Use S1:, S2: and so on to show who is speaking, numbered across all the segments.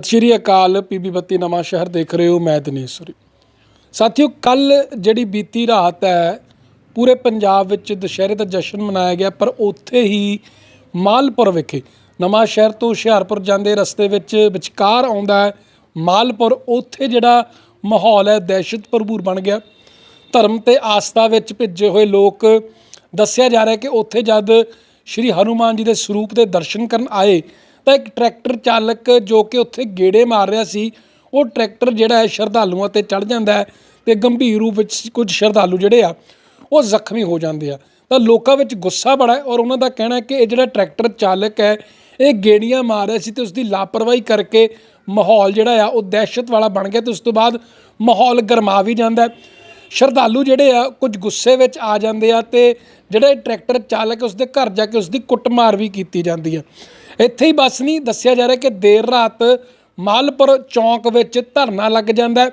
S1: ਸਤਿ ਸ਼੍ਰੀ ਅਕਾਲ ਪੀਬੀ ਬੱਤੀ ਨਵਾਂ ਸ਼ਹਿਰ ਦੇਖ ਰਹੇ ਹੋ, ਮੈਂ ਦਿਨੇਸ਼ਵਰੀ ਸਾਥੀਓ, ਕੱਲ ਜਿਹੜੀ ਬੀਤੀ ਰਾਤ ਹੈ, ਪੂਰੇ ਪੰਜਾਬ ਵਿੱਚ ਦੁਸ਼ਹਿਰੇ ਦਾ ਜਸ਼ਨ ਮਨਾਇਆ ਗਿਆ, ਪਰ ਉੱਥੇ ਹੀ ਮਾਲਪੁਰ ਵਿਖੇ ਨਵਾਂ ਸ਼ਹਿਰ ਤੋਂ ਹੁਸ਼ਿਆਰਪੁਰ ਜਾਂਦੇ ਰਸਤੇ ਵਿੱਚ ਵਿਚਕਾਰ ਆਉਂਦਾ ਹੈ ਮਾਲਪੁਰ। ਉੱਥੇ ਜਿਹੜਾ ਮਾਹੌਲ ਹੈ, ਦਹਿਸ਼ਤ ਭਰਪੂਰ ਬਣ ਗਿਆ। ਧਰਮ ਤੇ ਆਸਥਾ ਵਿੱਚ ਭਿੱਜੇ ਹੋਏ ਲੋਕ ਦੱਸਿਆ ਜਾ ਰਿਹਾ ਕਿ ਉੱਥੇ ਜਦ ਸ਼੍ਰੀ ਹਨੂਮਾਨ ਜੀ ਦੇ ਸਰੂਪ ਦੇ ਦਰਸ਼ਨ ਕਰਨ ਆਏ ਤਾਂ ਇੱਕ ਟਰੈਕਟਰ ਚਾਲਕ ਜੋ ਕਿ ਉੱਥੇ ਗੇੜੇ ਮਾਰ ਰਿਹਾ ਸੀ, ਉਹ ਟਰੈਕਟਰ ਜਿਹੜਾ ਹੈ ਸ਼ਰਧਾਲੂਆਂ ਤੇ ਚੜ ਜਾਂਦਾ ਹੈ ਤੇ ਗੰਭੀਰ ਰੂਪ ਵਿੱਚ ਕੁਝ ਸ਼ਰਧਾਲੂ ਜਿਹੜੇ ਆ, ਉਹ ਜ਼ਖਮੀ ਹੋ ਜਾਂਦੇ ਆ। ਤਾਂ ਲੋਕਾਂ ਵਿੱਚ ਗੁੱਸਾ ਬੜਾ ਹੈ ਔਰ ਉਹਨਾਂ ਦਾ ਕਹਿਣਾ ਹੈ ਕਿ ਇਹ ਜਿਹੜਾ ਟਰੈਕਟਰ ਚਾਲਕ ਹੈ, ਇਹ ਗੇੜੀਆਂ ਮਾਰ ਰਿਹਾ ਸੀ ਤੇ ਉਸ ਦੀ ਲਾਪਰਵਾਹੀ ਕਰਕੇ ਮਾਹੌਲ ਜਿਹੜਾ ਆ, ਉਹ ਦਹਿਸ਼ਤ ਵਾਲਾ ਬਣ ਗਿਆ ਤੇ ਉਸ ਤੋਂ ਬਾਅਦ ਮਾਹੌਲ ਗਰਮਾ ਵੀ ਜਾਂਦਾ ਹੈ। ਸ਼ਰਧਾਲੂ ਜਿਹੜੇ ਆ, ਕੁਝ ਗੁੱਸੇ ਵਿੱਚ ਆ ਜਾਂਦੇ ਆ ਤੇ ਜਿਹੜਾ ਇਹ ਟਰੈਕਟਰ ਚਾਲਕ ਉਸ ਦੇ ਘਰ ਜਾ ਕੇ ਉਸ ਦੀ ਕੁੱਟਮਾਰ ਵੀ ਕੀਤੀ ਜਾਂਦੀ ਆ। ਇੱਥੇ ਹੀ ਬਸ ਨਹੀਂ, ਦੱਸਿਆ ਜਾ ਰਿਹਾ ਕਿ ਦੇਰ ਰਾਤ ਮਾਲਪੁਰ ਚੌਂਕ ਵਿੱਚ ਧਰਨਾ ਲੱਗ ਜਾਂਦਾ ਹੈ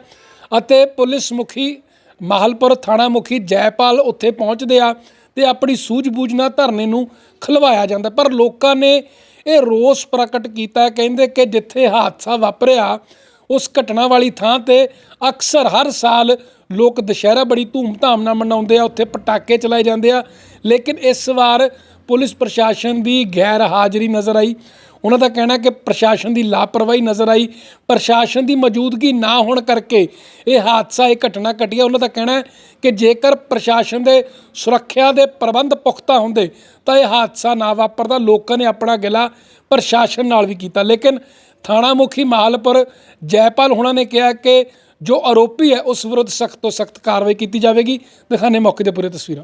S1: ਅਤੇ ਪੁਲਿਸ ਮੁਖੀ ਮਾਹਲਪੁਰ ਥਾਣਾ ਮੁਖੀ ਜੈਪਾਲ ਉੱਥੇ ਪਹੁੰਚਦੇ ਆ ਤੇ ਆਪਣੀ ਸੂਝ-ਬੂਝ ਨਾਲ ਧਰਨੇ ਨੂੰ ਖਲਵਾਇਆ ਜਾਂਦਾ ਪਰ ਲੋਕਾਂ ਨੇ ਇਹ ਰੋਸ ਪ੍ਰਗਟ ਕੀਤਾ ਕਹਿੰਦੇ ਕਿ ਜਿੱਥੇ ਹਾਦਸਾ ਵਾਪਰਿਆ ਉਸ ਘਟਨਾ ਵਾਲੀ ਥਾਂ ਤੇ ਅਕਸਰ ਹਰ ਸਾਲ ਲੋਕ ਦੁਸ਼ਹਿਰਾ ਬੜੀ ਧੂਮ-ਧਾਮ ਨਾਲ ਮਨਾਉਂਦੇ ਆ, ਉੱਥੇ ਪਟਾਕੇ ਚਲਾਏ ਜਾਂਦੇ ਆ। ਲੇਕਿਨ ਇਸ ਵਾਰ ਪੁਲਿਸ ਪ੍ਰਸ਼ਾਸਨ ਦੀ ਗੈਰ ਹਾਜ਼ਰੀ ਨਜ਼ਰ ਆਈ। ਉਹਨਾਂ ਦਾ ਕਹਿਣਾ ਕਿ ਪ੍ਰਸ਼ਾਸਨ ਦੀ ਲਾਪਰਵਾਹੀ ਨਜ਼ਰ ਆਈ। ਪ੍ਰਸ਼ਾਸਨ ਦੀ ਮੌਜੂਦਗੀ ਨਾ ਹੋਣ ਕਰਕੇ ਇਹ ਹਾਦਸਾ, ਇਹ ਘਟਨਾ ਘਟੀ ਹੈ। ਉਹਨਾਂ ਦਾ ਕਹਿਣਾ ਕਿ ਜੇਕਰ ਪ੍ਰਸ਼ਾਸਨ ਦੇ ਸੁਰੱਖਿਆ ਦੇ ਪ੍ਰਬੰਧ ਪੁਖਤਾ ਹੁੰਦੇ, ਤਾਂ ਇਹ ਹਾਦਸਾ ਨਾ ਵਾਪਰਦਾ। ਲੋਕਾਂ ਨੇ ਆਪਣਾ ਗਿਲਾ ਪ੍ਰਸ਼ਾਸਨ ਨਾਲ ਵੀ ਕੀਤਾ। ਲੇਕਿਨ ਥਾਣਾ ਮੁਖੀ ਮਾਲਪੁਰ ਜੈਪਾਲ ਹੁਣਾਂ ਨੇ ਕਿਹਾ ਕਿ ਜੋ ਆਰੋਪੀ ਹੈ, ਉਸ ਵਿਰੁੱਧ ਸਖਤ ਤੋਂ ਸਖਤ ਕਾਰਵਾਈ ਕੀਤੀ ਜਾਵੇਗੀ। ਦਿਖਾਣੇ ਮੌਕੇ ਤੇ ਪੂਰੇ ਤਸਵੀਰਾਂ।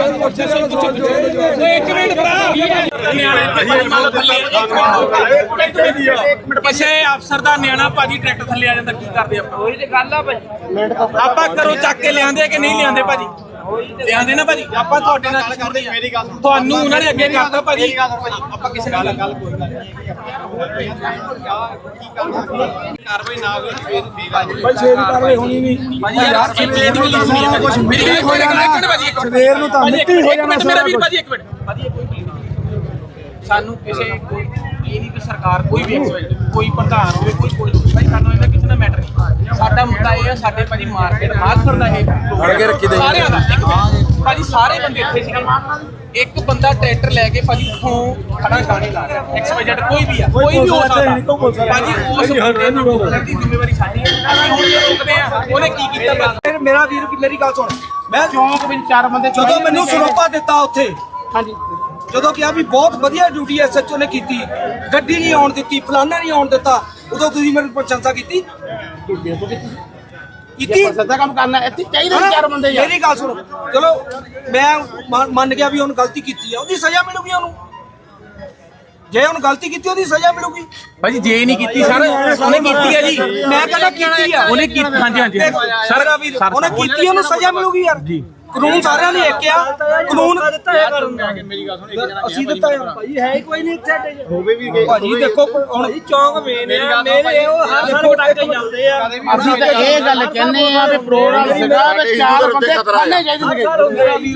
S2: ਕਿਸੇ ਅਫਸਰ ਦਾ ਨਿਆਣਾ ਭਾਜੀ ਟਰੈਕਟਰ ਥੱਲੇ ਆ ਜਾਂਦਾ ਕੀ ਕਰਦੇ ਆਪਾਂ?
S3: ਉਹੀ ਤੇ ਗੱਲ ਆ ਭਾਈ
S2: ਆਪਾਂ ਕਰੋ ਚੱਕ ਕੇ ਲਿਆਂਦੇ ਕਿ ਨਹੀਂ ਲਿਆਂਦੇ ਭਾਜੀ? ਲਿਆਂਦੇ ਨਾ ਭਾਜੀ? ਆਪਾਂ ਤੁਹਾਡੇ ਨਾਲ ਗੱਲ ਕਰਦੇ ਮੇਰੀ ਗੱਲ ਤੁਹਾਨੂੰ ਉਹਨਾਂ ਨੇ ਅੱਗੇ ਕਰਤਾ ਭਾਜੀ। ਆਪਾਂ ਕਿਸੇ ਨਾਲ ਗੱਲ ਕੋਈ ਗੱਲ ਕਾਰਵਾਈ ਨਾ ਹੋਈ ਫੇਰ ਵੀ ਗੱਲ ਭਾਈ ਛੇੜ ਕਾਰਵਾਈ ਹੋਣੀ ਨਹੀਂ। ਭਾਜੀ ਯਾਰ ਇਹ ਪਲੇਟ ਵੀ ਲਿਖਣੀ ਹੈ ਭਾਜੀ ਮੇਰੀ ਗੱਲ ਕੋਈ ਗੱਲ ਇੱਕ ਮਿੰਟ ਭਾਜੀ ਇੱਕ ਮਿੰਟ ਸਵੇਰ ਨੂੰ ਤਾਂ ਮਿੱਟੀ ਹੋ ਜਾਣਾ ਮੇਰਾ ਵੀਰ ਭਾਜੀ ਇੱਕ ਮਿੰਟ। ਭਾਜੀ ਇਹ ਕੋਈ please ਨਾ। ਸਾਨੂੰ ਕਿਸੇ ਕੋਈ ਇਹ ਨਹੀਂ ਕਿ ਸਰਕਾਰ ਕੋਈ ਵੀ ਕੋਈ ਪ੍ਰਧਾਨ ਹੋਵੇ ਕੋਈ ਕੋਈ ਭਾਈ ਸਾਨੂੰ ਇਹਦਾ ਕਿਸੇ ਦਾ ਮੈਟਰ ਨਹੀਂ। ਸਾਡਾ ਮੁੱਦਾ ਇਹ ਸਾਡੇ ਭਾਜੀ ਮਾਰਕੀਟ ਮਾਲਪੁਰ ਦਾ ਇਹ। ਫੜ ਕੇ ਰੱਖੀ ਦੇ। ਸਾਰਿਆਂ ਦਾ। ਭਾਜੀ ਸਾਰੇ ਬੰਦੇ ਇੱਥੇ ਸੀਗੇ। ਇੱਕ ਬੰਦਾ ਟਰੈਕਟਰ ਲੈ ਕੇ ਭਾਜੀ ਤੋਂ ਖੜਾ ਗਾਣੇ ਲਾ ਰਿਹਾ ਐਕਸਪੈਕਟ ਕੋਈ ਵੀ ਆ ਕੋਈ ਵੀ ਹੋ ਸਕਦਾ। ਭਾਜੀ ਉਸ ਬੰਦੇ ਨੂੰ ਰੋਕਣ ਦੀ ਜ਼ਿੰਮੇਵਾਰੀ ਸਾਡੀ ਹੈ। ਅਸੀਂ ਹੁਣ ਜੇ ਰੋਕਦੇ ਆ ਉਹਨੇ ਕੀ ਕੀਤਾ ਦੱਸ
S4: ਫਿਰ ਮੇਰਾ ਵੀਰ ਮੇਰੀ ਗੱਲ ਸੁਣ। ਮੈਂ
S2: ਚੌਂਕ ਵਿੱਚ ਚਾਰ ਬੰਦੇ
S4: ਜਦੋਂ ਮੈਨੂੰ ਸਰੋਪਾ ਦਿੱਤਾ ਉੱਥੇ ਹਾਂਜੀ। ਜਦੋਂ ਕਿਹਾ ਵੀ ਬਹੁਤ ਵਧੀਆ ਡਿਊਟੀ ਐਸਐਚਓ ਨੇ ਕੀਤੀ ਗੱਡੀ ਨਹੀਂ ਆਉਣ ਦਿੱਤੀ ਫਲਾਨਾ ਨਹੀਂ ਆਉਣ ਦਿੱਤਾ ਉਦੋਂ ਤੁਸੀਂ ਮੇਰੀ ਪ੍ਰਸ਼ੰਸਾ ਕੀਤੀ? ਕੀਤੀ
S5: ਸਦਾ ਕੰਮ ਕਰਨਾ ਇੱਥੇ ਚਾਹੀਦੇ? ਨੇ ਚਾਰ ਬੰਦੇ ਯਾਰ।
S4: ਮੇਰੀ ਗੱਲ ਸੁਣ। ਚਲੋ ਮੈਂ ਮੰਨ- ਮੰਨ ਗਿਆ ਵੀ ਉਹਨੂੰ ਗਲਤੀ ਕੀਤੀ ਹੈ ਉਹਦੀ ਸਜ਼ਾ ਮਿਲੂਗੀ ਉਹਨੂੰ। ਜੇ ਉਹਨੂੰ ਗਲਤੀ ਕੀਤੀ ਉਹਦੀ ਸਜ਼ਾ ਮਿਲੂਗੀ।
S2: ਭਾਜੀ ਜੇ ਨਹੀਂ ਕੀਤੀ ਸਰ ਉਹਨੇ ਕੀਤੀ ਹੈ ਜੀ।
S4: ਮੈਂ ਕਹਿੰਦਾ ਕੀਤੀ ਆ।
S2: ਉਹਨੇ ਕੀਤੀ ਹਾਂਜੀ ਹਾਂਜੀ।
S4: ਵੀਰ ਉਹਨੇ ਕੀਤੀ ਉਹਨੂੰ ਸਜ਼ਾ ਮਿਲੂਗੀ ਯਾਰ। ਜੀ। ਕਾਨੂੰਨ ਸਾਰਿਆਂ ਨੇ ਇੱਕ ਆ ਕਾਨੂੰਨ ਅਸੀਂ ਦਿੱਤਾ ਆ ਭਾਈ ਹੈ ਹੀ ਕੋਈ ਨਹੀਂ ਇੱਥੇ ਹੋਵੇ ਵੀ ਭਾਜੀ ਦੇਖੋ ਹੁਣ ਚੌਂਕ ਮੇਨ ਆ ਮੇਰੇ ਉਹ ਹਰ ਸਾਲ ਪਟਾਕੇ ਜਾਂਦੇ ਆ।
S5: ਅਸੀਂ ਤਾਂ ਇਹ ਗੱਲ ਕਹਿੰਦੇ ਆ ਵੀ ਪ੍ਰੋਗਰਾਮ ਸੀਗਾ ਵੀ ਚਾਰ ਬੰਦੇ ਖਾਣੇ ਚਾਹੀਦੇ ਸੀਗੇ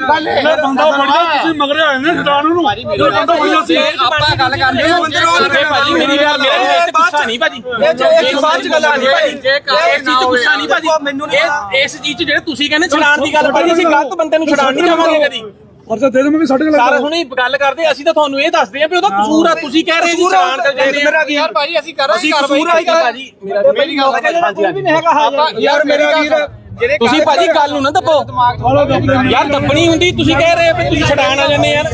S5: ਗੱਲ ਇਹ ਬੰਦਾ ਫੜਦਾ ਤੁਸੀਂ ਮਗਰੇ ਆਏ ਨੇ ਸਟਾਨ ਨੂੰ। ਬੰਦਾ ਫੜਦਾ ਸੀ।
S2: ਆਪਾਂ ਗੱਲ ਕਰਦੇ ਹਾਂ
S4: ਨੂੰ
S2: ਭਾਜੀ ਮੇਰੀ ਗੱਲ ਮੇਰੇ ਇਹ ਗੁੱਸਾ ਨਹੀਂ ਭਾਜੀ।
S4: ਇਹ ਚ ਬਾਅਦ ਚ ਗੱਲਾਂ ਨਹੀਂ ਭਾਜੀ।
S2: ਜੇ ਗੁੱਸਾ ਨਹੀਂ ਭਾਜੀ
S4: ਮੈਨੂੰ ਨਹੀਂ
S2: ਇਹ ਇਸ ਚੀਜ਼ 'ਚ ਜਿਹੜੇ ਤੁਸੀਂ ਕਹਿੰਦੇ ਛਡਾਣ ਦੀ ਗੱਲ ਭਾਜੀ ਅਸੀਂ ਗਲਤ ਬੰਦੇ ਨੂੰ ਛਡਾਣ ਨਹੀਂ ਜਾਵਾਂਗੇ ਕਦੀ।
S1: ਪਰਚਾ ਦੇ ਦੇਵਾਂਗੇ ਸਾਡੇ
S2: ਸਰ ਹੁਣੇ ਗੱਲ ਕਰਦੇ ਅਸੀਂ ਤਾਂ ਤੁਹਾਨੂੰ ਇਹ ਦੱਸਦੇ ਆ ਵੀ ਉਹਦਾ ਕਸੂਰ ਆ ਤੁਸੀਂ ਕਹਿ ਰਹੇ ਜੀ
S4: ਕਸੂਰ ਆ,
S2: ਛਡਾਣ ਕਰ ਜਾਂਦੇ
S4: ਮੇਰਾ ਵੀਰ।
S2: ਯਾਰ ਭਾਜੀ ਅਸੀਂ ਕਰ ਰਹੇ
S4: ਅਸੀਂ
S2: ਕਾਰਵਾਈ
S4: ਕਸੂਰ ਆ
S2: ਭਾਜੀ ਮੇਰੀ ਗੱਲ ਹਾਂਜੀ ਹਾਂਜੀ
S4: ਯਾਰ ਮੇਰਾ ਵੀਰ
S2: ਤੁਸੀਂ ਭਾਜੀ ਗੱਲ ਨੂੰ ਨਾ ਦੱਬੋ। ਯਾਰ ਦੱਬਣੀ ਹੁੰਦੀ ਤੁਸੀਂ ਕਹਿ ਰਹੇ ਵੀ ਤੁਸੀਂ ਛਡਾਣ ਆ ਜਾਂਦੇ ਯਾਰ।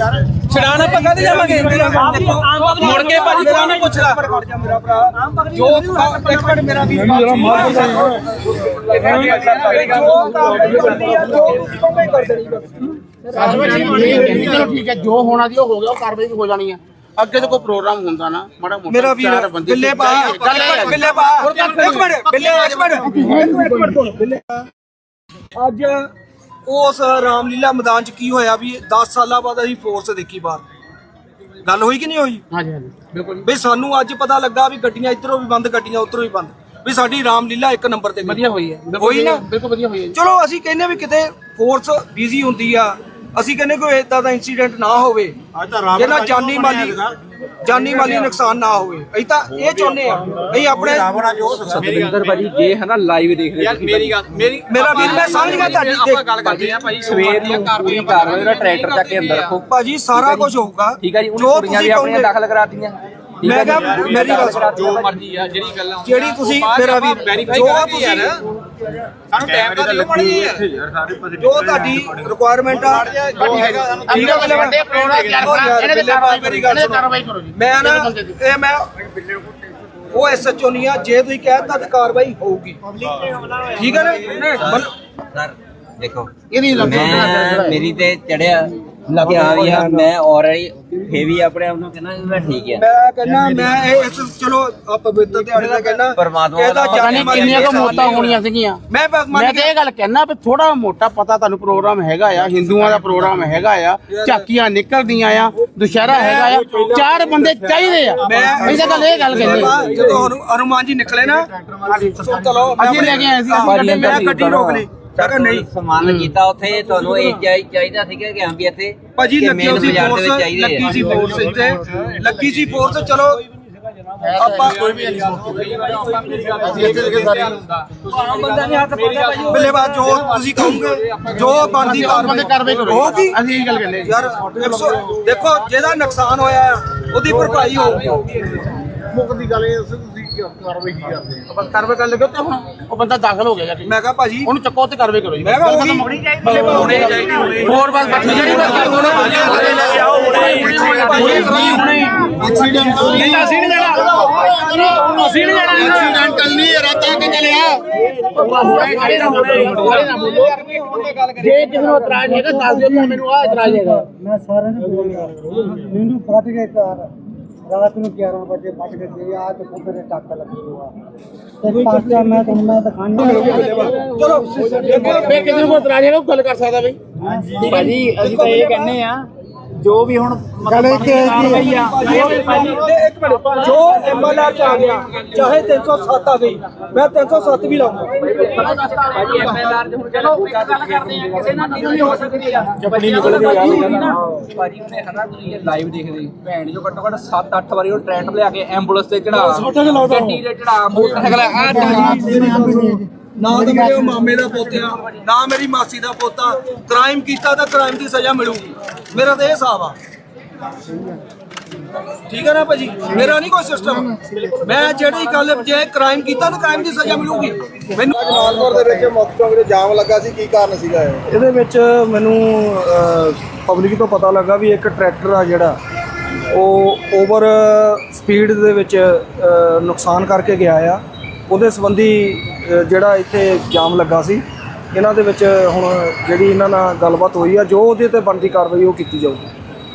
S2: ਛਡਾਣ ਆਪਾਂ ਕਦੇ ਜਾਵਾਂਗੇ? ਮੁੜ ਕੇ ਭਾਜੀ ਕੋਈ ਨਹੀਂ ਪੁੱਛਦਾ?
S4: ਮੇਰਾ ਜੋ ਇੱਕ ਮਿੰਟ ਮੇਰਾ ਵੀਰ
S5: ਚਲੋ ਠੀਕ ਹੈ ਜੋ ਹੋਣਾ ਸੀ ਉਹ ਹੋ ਗਿਆ ਉਹ ਕਾਰਵਾਈ ਵੀ ਹੋ ਜਾਣੀ ਹੈ। ਅੱਗੇ ਤੋਂ ਕੋਈ ਪ੍ਰੋਗਰਾਮ ਹੁੰਦਾ ਨਾ ਮਾੜਾ ਮੋਟਾ
S4: ਮੇਰਾ ਵੀਰ
S5: ਚਾਰ ਬੰਦੇ
S4: ਬਿੱਲੇ ਪਾ
S5: ਗੱਲ ਇਹ ਹੈ।
S4: ਬਿੱਲੇ ਪਾ। ਇੱਕ ਮਿੰਟ ਬਿੱਲੇ ਇੱਕ ਮਿੰਟ ਇੱਕ ਮਿੰਟ ਇੱਕ ਮਿੰਟ ਬਿੱਲੇ ਅੱਜ ਉਸ ਰਾਮਲੀਲਾ ਮੈਦਾਨ 'ਚ ਕੀ ਹੋਇਆ ਵੀ 10 ਸਾਲਾਂ ਬਾਅਦ ਅਸੀਂ ਫੋਰਸ ਦੇਖੀ ਬਾਹਰ। ਗੱਲ ਹੋਈ ਕਿ ਨਹੀਂ ਹੋਈ?
S5: ਹਾਂਜੀ ਹਾਂਜੀ। ਬਿਲਕੁਲ।
S4: ਵੀ ਸਾਨੂੰ ਅੱਜ ਪਤਾ ਲੱਗਾ ਵੀ ਗੱਡੀਆਂ ਇੱਧਰੋਂ ਵੀ ਬੰਦ ਗੱਡੀਆਂ ਉੱਧਰੋਂ ਵੀ ਬੰਦ। ਵੀ ਸਾਡੀ ਰਾਮਲੀਲਾ ਇੱਕ ਨੰਬਰ ਤੇ ਗਈ।
S5: ਵਧੀਆ ਹੋਈ ਹੈ। ਬਿਲਕੁਲ
S4: ਹੋਈ ਨਾ?
S5: ਬਿਲਕੁਲ ਵਧੀਆ ਹੋਈ ਹੈ ਜੀ।
S4: ਚਲੋ ਅਸੀਂ ਕਹਿੰਦੇ ਵੀ ਕਿਤੇ ਫੋਰਸ ਬਿਜ਼ੀ ਹੁੰਦੀ ਆ ਅਸੀਂ ਕਹਿੰਦੇ ਕੋਈ ਇਦਾਂ ਦਾ ਇਨਸੀਡੈਂਟ ਨਾ ਹੋਵੇ। ਜਿਹਨਾਂ ਜਾਨੀ ਮਾਲੀ ਜਾਨੀ ਮਾਲੀ ਨੁਕਸਾਨ ਨਾ ਹੋਵੇ। ਅਸੀਂ ਤਾਂ ਇਹ ਚਾਹੁੰਦੇ ਆ ਅਸੀਂ ਆਪਣੇ
S6: ਸਤਿੰਦਰ ਭਾਜੀ ਜੇ ਹਨਾ ਲਾਈਵ ਦੇਖ ਰਹੇ
S3: ਯਾਰ ਮੇਰੀ ਗੱਲ ਮੇਰੀ
S4: ਮੇਰਾ ਵੀਰ ਮੈਂ ਸਮਝ ਗਿਆ ਤੁਹਾਡੀ
S3: ਆਪਾਂ ਗੱਲ ਕਰਦੇ ਆ ਭਾਈ
S6: ਸਵੇਰ ਨੂੰ ਪੂਰੀ ਕਾਰਵਾਈ ਜਿਹੜਾ ਟਰੈਕਟਰ ਚੱਕ ਕੇ ਅੰਦਰ ਰੱਖੋ।
S4: ਭਾਜੀ ਸਾਰਾ ਕੁਝ ਹੋਊਗਾ।
S6: ਠੀਕ ਹੈ ਜੀ ਉਹਨੇ ਕੁੜੀਆਂ ਵੀ
S4: ਤੁਸੀਂ
S6: ਆਪਣੀਆਂ ਦਾਖਲ ਕਰਾਤੀਆਂ।
S4: ਮੈਂ ਕਿਹਾ? ਮੇਰੀ ਗੱਲ ਸੁਣੋ।
S3: ਜੋ ਮਰਜ਼ੀ ਆ ਜਿਹੜੀ ਗੱਲਾਂ
S4: ਜਿਹੜੀ ਤੁਸੀਂ ਮੇਰਾ
S3: ਵੈਰੀਫਾਈ
S4: ਜੋ ਤੁਸੀਂ
S3: ਯਾਰ। ਸਾਨੂੰ ਟਾਈਮ ਤਾਂ ਦਿਓ ਮੜੀ ਯਾਰ
S4: ਜੋ ਤੁਹਾਡੀ ਰਿਕੁਆਇਰਮੈਂਟ ਆ ਠੀਕ ਹੈ
S5: ਅੰਦਰ ਵੱਡੇ ਪ੍ਰੋਗਰਾਮ ਇਹਨਾਂ ਦੇ ਕਾਰਵਾਈ ਕਰੋ
S4: ਮੇਰੀ ਗੱਲ
S5: ਇਹਨਾਂ ਦੇ
S4: ਸੁਣੋ
S5: ਕਾਰਵਾਈ ਕਰੋ ਜੀ।
S4: ਮੈਂ ਨਾ ਇਹ ਮੈਂ ਉਹ ਐਸਐਚਓ ਨਹੀਂ ਆ ਜੇ ਤੁਸੀਂ ਕਹਿਤਾ ਤਾਂ ਕਾਰਵਾਈ ਹੋਊਗੀ। ਠੀਕ ਹੈ ਨਾ?
S7: ਸਰ ਦੇਖੋ
S5: ਇਹਦੀ ਲੱਗਦਾ।
S7: ਮੇਰੀ ਤੇ ਚੜਿਆ। ਕਿ ਹਾਂ ਵੀ ਹਾਂ ਮੈਂ ਆਲਰੇਡੀ ਫੇ ਵੀ ਆਪਣੇ ਆਪ ਨੂੰ ਕਹਿੰਦਾ ਵੀ ਮੈਂ ਠੀਕ ਆ।
S4: ਮੈਂ ਕਹਿੰਦਾ ਮੈਂ ਇਹ ਇਸ- ਚਲੋ ਆ ਪਵਿੱਤਰ ਦਿਹਾੜੇ ਦਾ ਕਹਿੰਦਾ
S7: ਪਰਮਾਤਮਾ
S4: ਇਹਦਾ
S7: ਦਾ
S5: ਪਤਾ
S4: ਜਾਨੀ
S5: ਨਹੀਂ
S4: ਮਾਲੀ
S5: ਕਿੰਨੀਆਂ ਕੁ ਮੌਤਾਂ
S4: ਨੁਕਸਾਨ
S5: ਹੋਣੀਆਂ ਸੀਗੀਆਂ।
S4: ਮੈਂ ਬ- ਮੰਨ
S5: ਮੈਂ ਤੇ ਇਹ ਗੱਲ ਕਹਿਣਾ ਵੀ ਥੋੜਾ ਮੋਟਾ ਪਤਾ ਤੁਹਾਨੂੰ ਪ੍ਰੋਗਰਾਮ ਹੈਗਾ ਆ ਹਿੰਦੂਆਂ ਦਾ ਪ੍ਰੋਗਰਾਮ ਹੈਗਾ ਆ ਝਾਕੀਆਂ ਨਿਕਲਦੀਆਂ ਆ ਦੁਸ਼ਹਿਰਾ ਹੈਗਾ ਆ ਚਾਰ ਬੰਦੇ ਚਾਹੀਦੇ ਆ।
S4: ਮੈਂ
S5: ਤਾਂ ਗੱਲ ਇਹ ਗੱਲ ਕਹਿੰਦੇ। ਆ।
S4: ਜਦੋਂ ਹਨੂ- ਹਨੂਮਾਨ ਜੀ ਨਿਕਲੇ ਨਾ ਚਲੋ ਮੈਂ
S5: ਅਸੀਂ ਲੈ ਕੇ ਆਏ ਸੀ,
S4: ਮੈਂ ਗੱਡੀ ਰੋਕ ਲਈ। ਮੈਂ ਕਿਹਾ ਨਹੀਂ।
S7: ਸਮਾਨ ਕੀਤਾ ਉੱਥੇ ਤੁਹਾਨੂੰ ਇਹ ਚਾਹੀ- ਚਾਹੀਦਾ ਸੀਗਾ ਕਿ ਹਾਂ ਵੀ ਇੱਥੇ
S4: ਭਾਜੀ
S7: ਕਿ
S4: ਲੱਗੀ
S7: main
S4: ਸੀ
S7: ਬਾਜ਼ਾਰ ਦੇ ਵਿੱਚ
S4: ਫੋਰਸ ਲੱਗੀ ਸੀ ਫੋਰਸ ਇੱਥੇ। ਲੱਗੀ ਸੀ ਫੋਰਸ ਚਲੋ। ਆਪਾਂ ਬੱਲੇਬਾਜ਼ ਜੋ ਤੁਸੀਂ ਕਹੋਗੇ ਜੋ ਬਣਦੀ
S5: ਬੰਦੇ ਕਾਰਵਾਈ। ਕਰੋ
S4: ਹੋਊਗੀ
S5: ਅਸੀਂ ਇਹ ਗੱਲ ਕਹਿੰਦੇ।
S4: ਯਾਰ 100 ਦੇਖੋ ਜਿਹਦਾ ਨੁਕਸਾਨ ਹੋਇਆ ਆ ਉਹਦੀ ਭਰਪਾਈ ਹੋਊਗੀ।
S5: ਆਪਾਂ ਕਾਰਵਾਈ ਕਰ ਲੱਗੇ ਤੇ ਹੁਣ ਉਹ ਬੰਦਾ ਦਾਖਲ ਹੋ ਗਿਆ ਜੀ
S4: ਮੈਂ ਕਿਹਾ ਭਾਜੀ
S5: ਉਹਨੂੰ ਚੱਕੋ ਤੇ ਕਾਰਵਾਈ ਕਰੋ ਜੀ।
S4: ਮੈਂ ਕਿਹਾ ਹੋਣੀ
S5: ਹੋਣੀ ਚਾਹੀਦੀ ਹੋਰ ਬਸ ਬੱਠੀ ਜਿਹੜੀ ਬਸ ਹੁਣ ਹੁਣੇ ਲੈ ਕੇ ਆਓ ਹੁਣੇ ਹੁਣੇ ਹੁਣੇ ਐਕਸੀਡੈਂਟਲ ਨਹੀਂ ਅਸੀਂ ਨਹੀਂ ਜਾਣਾ ਅਸੀਂ ਨਹੀਂ ਜਾਣਾ ਐਕਸੀਡੈਂਟਲ ਨਹੀਂ ਰਾਤਾਂ ਕਿ ਚਲਿਆ। ਜੇ ਕਿਸੇ ਨੂੰ ਇਤਰਾਜ਼ ਹੈਗਾ ਦੱਸ ਦਿਓ ਮੈਨੂੰ ਆ ਇਤਰਾਜ਼ ਹੈਗਾ।
S8: ਮੈਂ ਸਾਰਿਆਂ ਨੂੰ ਮੈਨੂੰ ਫਟ ਗਏ ਕਾਰ ਰਾਤ ਨੂੰ 11 ਵਜੇ ਫਟ ਜੀ ਆ ਤੇ ਫੁੱਟ ਦੇ ਟੱਕ ਲੱਗੀ ਹੋਆ ਤੇ ਪਾਸਾ ਮੈਂ ਤੁਹਾਨੂੰ ਮੈਂ ਦਿਖਾਣਾ
S4: ਚਲੋ
S5: ਫੇ ਕਿਸੇ ਨੂੰ ਇਤਰਾਜ਼ ਹੈਗਾ ਉਹ ਗੱਲ ਕਰ ਸਕਦਾ ਬਈ?
S8: ਭਾਜੀ ਅਸੀਂ ਤਾਂ ਇਹ ਕਹਿੰਦੇ ਆ ਜੋ ਵੀ ਹੁਣ ਕਾਰਵਾਈ ਆ
S4: ਇੱਕ ਮਿੰਟ ਜੋ ਐਮਐਲਆਰ ਚ ਆ ਗਿਆ ਚਾਹੇ 307 ਆ ਗਈ ਮੈਂ 307 ਵੀ ਲਾਉਂਗਾ
S6: ਭਾਜੀ ਉਹਨੇ ਹਨਾ ਤੁਸੀਂ ਇਹ ਲਾਈਵ ਦੇਖਦੇ। ਭੈਣ ਜੋ ਘੱਟੋ ਘੱਟ 7-8 ਵਾਰੀ ਉਹ ਟਰੈਕਟਰ ਲਿਆ ਕੇ ਐਂਬੂਲੈਂਸ ਤੇ ਚੜਾ ਗੱਡੀ ਤੇ ਚੜਾ ਮੋਟਰਸਾਈਕਲ ਆ
S4: ਨਾ ਤਾਂ ਮੇਰੇ ਮਾਮੇ ਦਾ ਪੋਤਿਆ ਨਾ ਮੇਰੀ ਮਾਸੀ ਦਾ ਪੋਤਾ। ਕ੍ਰਾਈਮ ਕੀਤਾ ਤਾਂ ਕ੍ਰਾਈਮ ਦੀ ਸਜ਼ਾ ਮਿਲੂਗੀ। ਮੇਰਾ ਤਾਂ ਇਹ ਹਿਸਾਬ ਆ। ਠੀਕ ਹੈ ਨਾ ਭਾਜੀ? ਮੇਰਾ ਨਹੀਂ ਕੋਈ ਸਿਸਟਮ ਮੈਂ ਜਿਹੜੀ ਗੱਲ ਜੇ ਕ੍ਰਾਈਮ ਕੀਤਾ ਤਾਂ ਕ੍ਰਾਈਮ ਦੀ ਸਜ਼ਾ ਮਿਲੂਗੀ। ਮੈਨੂੰ
S2: ਜਮਾਲਪੁਰ ਦੇ ਵਿੱਚ ਮੁੱਖ ਚੌਂਕ 'ਚ ਜਾਮ ਲੱਗਾ ਸੀ ਕੀ ਕਾਰਨ ਸੀਗਾ ਇਹ?
S4: ਇਹਦੇ ਵਿੱਚ ਮੈਨੂੰ ਪਬਲਿਕ ਤੋਂ ਪਤਾ ਲੱਗਾ ਵੀ ਇੱਕ ਟਰੈਕਟਰ ਆ ਜਿਹੜਾ ਉਹ ਓਵਰ ਸਪੀਡ ਦੇ ਵਿੱਚ ਨੁਕਸਾਨ ਕਰਕੇ ਗਿਆ ਆ। ਉਹਦੇ ਸੰਬੰਧੀ ਜਿਹੜਾ ਇੱਥੇ ਜਾਮ ਲੱਗਾ ਸੀ ਇਹਨਾਂ ਦੇ ਵਿੱਚ ਹੁਣ ਜਿਹੜੀ ਇਹਨਾਂ ਨਾਲ ਗੱਲਬਾਤ ਹੋਈ ਆ ਜੋ ਉਹਦੇ ਤੇ ਬਣਦੀ ਕਾਰਵਾਈ ਉਹ ਕੀਤੀ ਜਾਊਗੀ।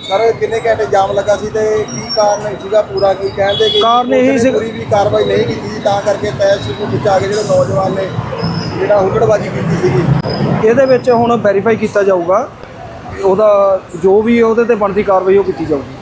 S2: ਸਰ ਕਿੰਨੇ ਘੰਟੇ ਜਾਮ ਲੱਗਾ ਸੀ ਤੇ ਕੀ ਕਾਰਨ ਸੀਗਾ ਪੂਰਾ? ਕੀ ਕਹਿੰਦੇ ਕਿ
S4: ਕਾਰਨ ਇਹੀ ਸੀ-
S2: ਪੂਰੀ ਵੀ ਕਾਰਵਾਈ ਨਹੀਂ ਕੀਤੀ ਸੀ ਤਾਂ ਕਰਕੇ ਤੈਸ਼ ਨੂੰ ਵਿੱਚ ਆ ਕੇ ਜਿਹੜੇ ਨੌਜਵਾਨ ਨੇ ਜਿਹੜਾ ਹੁੱਲੜਬਾਜ਼ੀ ਕੀਤੀ ਸੀਗੀ।
S4: ਇਹਦੇ ਵਿੱਚ ਹੁਣ ਵੈਰੀਫਾਈ ਕੀਤਾ ਜਾਊਗਾ ਉਹਦਾ ਜੋ ਵੀ ਉਹਦੇ ਤੇ ਬਣਦੀ ਕਾਰਵਾਈ ਉਹ ਕੀਤੀ ਜਾਊਗੀ।